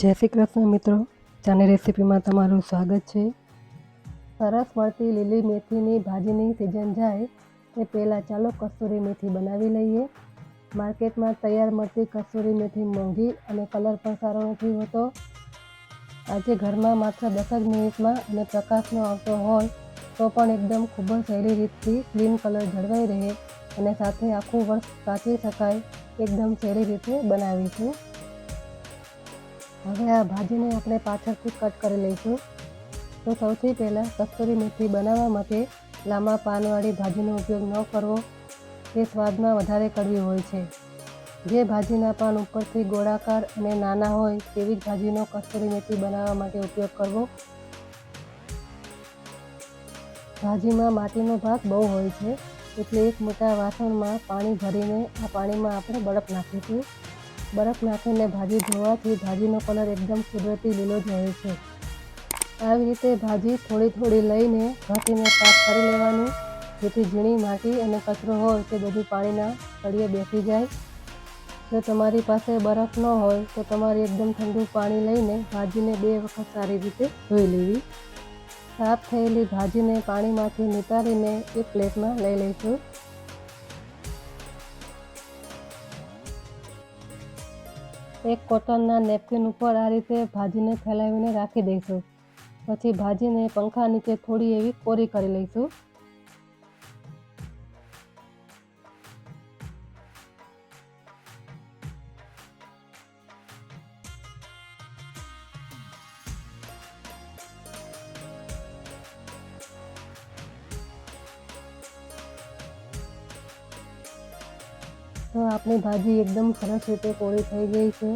જય શ્રી કૃષ્ણ મિત્રો. ચાની રેસીપીમાં તમારું સ્વાગત છે. સરસ મળતી લીલી મેથીની ભાજીની સિઝન જાય એ પહેલાં ચાલો કસ્તુરી મેથી બનાવી લઈએ. માર્કેટમાં તૈયાર મળતી કસ્તુરી મેથી મોંઘી અને કલર પણ સારો નથી હોતો. આજે ઘરમાં માત્ર દસ જ મિનિટમાં અને પ્રકાશનો આવતો હોય તો પણ એકદમ ખૂબ જ સહેલી રીતથી ક્લીન કલર જળવાઈ રહે અને સાથે આખું વર્ષ સાચવી શકાય એકદમ સહેલી રીતે બનાવીશું. હવે આ ભાજીને આપણે પાછળથી કટ કરી લઈશું. તો સૌથી પહેલાં કસ્તુરી મેથી બનાવવા માટે લાંબા પાનવાળી ભાજીનો ઉપયોગ ન કરવો. તે સ્વાદમાં વધારે કડવી હોય છે. જે ભાજીના પાન ઉપરથી ગોળાકાર અને નાના હોય તેવી જ ભાજીનો કસ્તુરી મેથી બનાવવા માટે ઉપયોગ કરવો. ભાજીમાં માટીનો ભાગ બહુ હોય છે, એટલે એક મોટા વાસણમાં પાણી ભરીને આ પાણીમાં આપણે બરફ નાખીશું. બરફ નાખીને ભાજી ધોવાથી ભાજીનો કલર એકદમ કુદરતી લીલો જ હોય છે. આવી રીતે ભાજી થોડી થોડી લઈને ઘસીને સાફ કરી લેવાની. જેથી ઝીણી, માટી અને કચરો હોય તે બધું પાણીના તળિયે બેસી જાય. જો તમારી પાસે બરફ ન હોય તો તમારે એકદમ ઠંડુ પાણી લઈને ભાજીને બે વખત સારી રીતે ધોઈ લેવી. સાફ થયેલી ભાજીને પાણીમાંથી નિતારીને એક પ્લેટમાં લઈ લઈશું એક કોટનના નેપકિન ઉપર આ રીતે ભાજીને ફેલાવીને રાખી દઈશું. પછી ભાજીને પંખા નીચે થોડી એવી કોરી કરી લઈશું. તો આપણી ભાજી એકદમ સરસ રીતે કોળી થઈ ગઈ છે.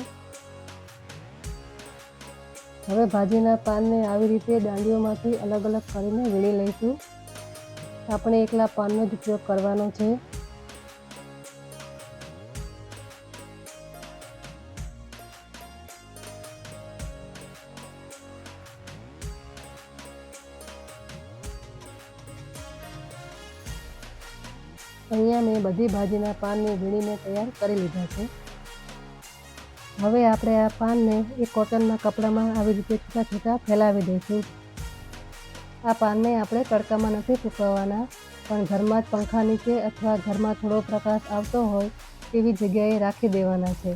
હવે ભાજીના પાનને આવી રીતે દાંડીઓમાંથી અલગ અલગ કરીને વીણી લઈશું. આપણે એકલા પાનનો જ ઉપયોગ કરવાનો છે. અહીંયા મેં બધી ભાજીના પાનને વીણીને તૈયાર કરી લીધા છે. હવે આપણે આ પાનને એક કોટનના કપડામાં આવી રીતે છૂટા છૂટા ફેલાવી દઈશું. આ પાનને આપણે તડકામાં નથી સૂકવવાના, પણ ઘરમાં જ પંખા નીચે અથવા ઘરમાં થોડો પ્રકાશ આવતો હોય તેવી જગ્યાએ રાખી દેવાના છે.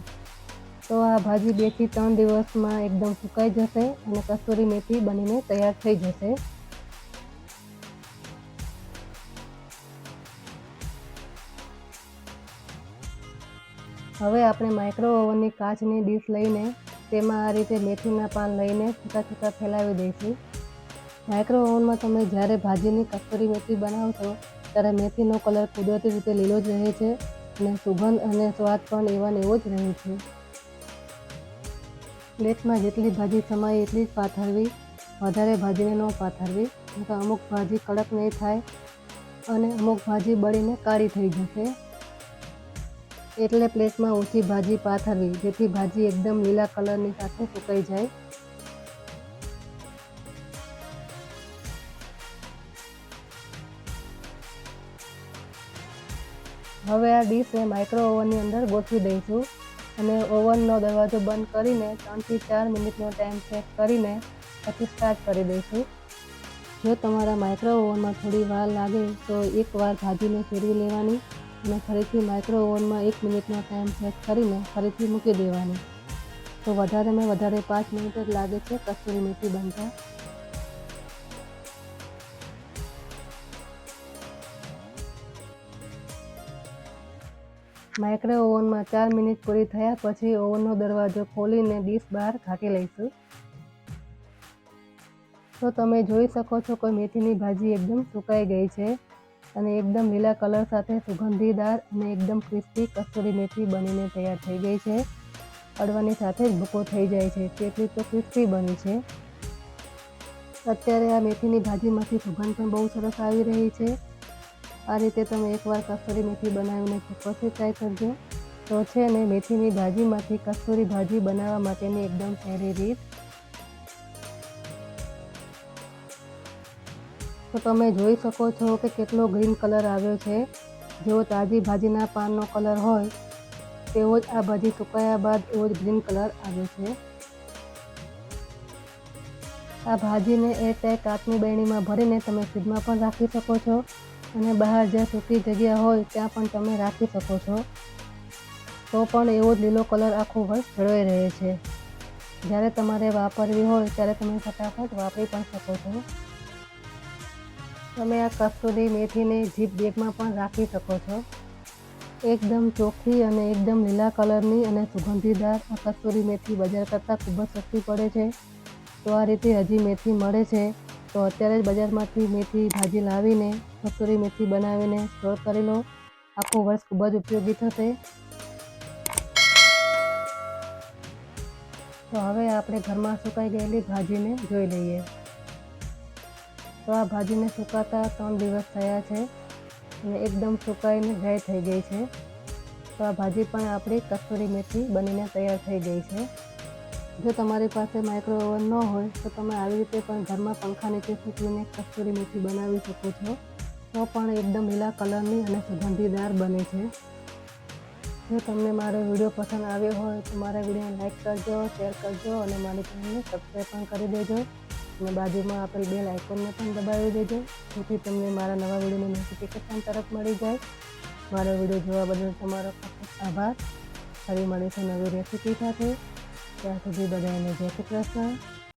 તો આ ભાજી બેથી ત્રણ દિવસમાં એકદમ સુકાઈ જશે અને કસ્તુરી મેથી બનીને તૈયાર થઈ જશે. હવે આપણે માઇક્રો ઓવનની કાચની ડીશ લઈને તેમાં આ રીતે મેથીના પાન લઈને છૂટા છૂટા ફેલાવી દઈશું. માઇક્રો ઓવનમાં તમે જ્યારે ભાજીની કસ્તુરી મેથી બનાવશો, ત્યારે મેથીનો કલર કુદરતી રીતે લીલો જ રહે છે અને સુગંધ અને સ્વાદ પણ એવા ને એવો જ રહે છે. પ્લેટમાં જેટલી ભાજી સમાય એટલી જ પાથરવી, વધારે ભાજીને ન પાથરવી તો અમુક ભાજી કડક નહીં થાય અને અમુક ભાજી બળીને કાળી થઈ જશે. એટલે પ્લેટમાં ઓછી ભાજી પાથરવી, જેથી ભાજી એકદમ લીલા કલરની સાથે સુકાઈ જાય. હવે આ ડીશને માઇક્રો ઓવનની અંદર ગોઠવી દઈશું અને ઓવનનો દરવાજો બંધ કરીને ત્રણથી ચાર મિનિટનો ટાઈમ સેટ કરીને પછી સ્ટાર્ટ કરી દઈશું જો તમારા માઇક્રો ઓવનમાં થોડી વાર લાગે તો એકવાર ભાજીને ફેરવી લેવાની. અને ફરીથી માઇક્રો ઓવનમાં એક મિનિટનો ટાઈમ સેટ કરીને ફરીથી મૂકી દેવાની. તો વધારેમાં વધારે પાંચ મિનિટ જ લાગે છે, કસ્તુરી મેથી બનતા. માઇક્રો ઓવનમાં ચાર મિનિટ પૂરી થયા પછી ઓવનનો દરવાજો ખોલીને ડીશ બહાર કાઢી લઈશું. તો તમે જોઈ શકો છો કે મેથીની ભાજી એકદમ સુકાઈ ગઈ છે. અને એકદમ લીલા કલર સાથે સુગંધીદાર અને એકદમ ક્રિસ્પી કસ્તુરી મેથી બનીને તૈયાર થઈ ગઈ છે. અડવાની સાથે જ ભૂકો થઈ જાય છે. તેટલી તો ક્રિસ્પી બની છે. અત્યારે આ મેથીની ભાજીમાંથી સુગંધ પણ બહુ સરસ આવી રહી છે. આ રીતે તમે એકવાર કસ્તુરી મેથી બનાવીને ચોક્કસથી ટ્રાય કરજો. તો છે ને, મેથીની ભાજીમાંથી કસ્તુરી ભાજી બનાવવા માટેની એકદમ સહેલી રીત તો તમે જોઈ શકો છો કે કેટલો ગ્રીન કલર આવ્યો છે. જેવો તાજી ભાજીના પાનનો કલર હોય, તેવો જ આ ભાજી સુકાયા બાદ એવો જ ગ્રીન કલર આવ્યો છે. આ ભાજીને એ તે કાચની બેણીમાં ભરીને તમે ફ્રીજમાં પણ રાખી શકો છો અને બહાર જ્યાં સૂકી જગ્યા હોય ત્યાં પણ તમે રાખી શકો છો. તો પણ એવો જ લીલો કલર આખું વર્ષ જળવાઈ રહે છે. જ્યારે તમારે વાપરવી હોય ત્યારે તમે ફટાફટ વાપરી પણ શકો છો. તમે આ કસ્તુરી મેથીને જીપ બેગમાં પણ રાખી શકો છો. એકદમ ચોખ્ખી અને એકદમ લીલા કલરની અને સુગંધીદાર આ કસ્તુરી મેથી બજાર કરતાં ખૂબ જ સસ્તી પડે છે. તો આ રીતે હજી મેથી મળે છે. તો અત્યારે જ બજારમાંથી મેથી ભાજી લાવીને કસ્તુરી મેથી બનાવીને સ્ટોર કરી લો. આખું વર્ષ ખૂબ જ ઉપયોગી થશે. તો હવે આપણે ઘરમાં સુકાઈ ગયેલી ભાજીને જોઈ લઈએ. તો આ ભાજીને સુકાતા ત્રણ દિવસ થયા છે અને એકદમ સુકાઈને ડ્રાય થઈ ગઈ છે. તો આ ભાજી પણ આપણી કસ્તુરી મેથી બનીને તૈયાર થઈ ગઈ છે. જો તમારી પાસે માઇક્રો ઓવન ન હોય તો તમે આવી રીતે પણ ઘરમાં પંખા નીચે સૂકવીને કસ્તુરી મેથી બનાવી શકો છો. તો પણ એકદમ લીલા કલરની અને સુગંધીદાર બને છે. જો તમને મારો વીડિયો પસંદ આવ્યો હોય તો મારા વિડીયોને લાઇક કરજો શેર કરજો અને મારી ચેનલને સબસ્ક્રાઈબ પણ કરી દેજો. અને બાજુમાં આપેલ બેલ આઇકોનને પણ દબાવી દેજો. જેથી તમને મારા નવા વિડીયોની નોટિફિકેશન તરફ મળી જાય. મારો વીડિયો જોવા બદલ તમારો ખૂબ ખૂબ આભાર. ફરી મળીશું નવી રેસીપી સાથે. ત્યાં સુધી બધાને જય શ્રી કૃષ્ણ.